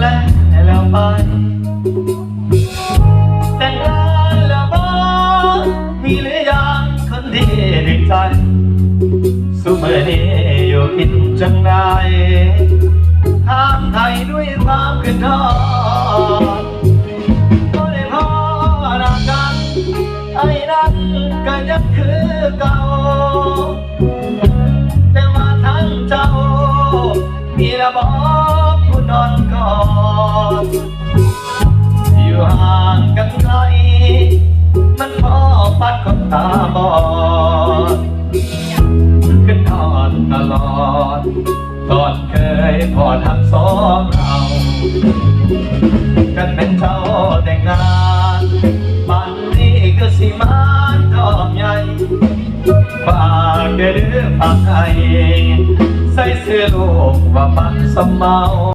แล้วแล้วไปแต่งงานแล้วบ่มีหรือยังคนที่ดึงใจสุเมื่อนี้อยู่กินจังไงถามไทยด้วยความขึ้นทอดก็ได้พอรักกันไอ้นั้นก็ยังคือเก่าแต่ว่าทั้งเจ้ามีระบอ ตอนเคยพอทักสองเรากันเป็นเจ้าแต่งงานบ้านนี้ก็สิมานดอมใหญ่ฝากเดือฝากไห้ใส่เสื้อลูกว่าปันสมเมา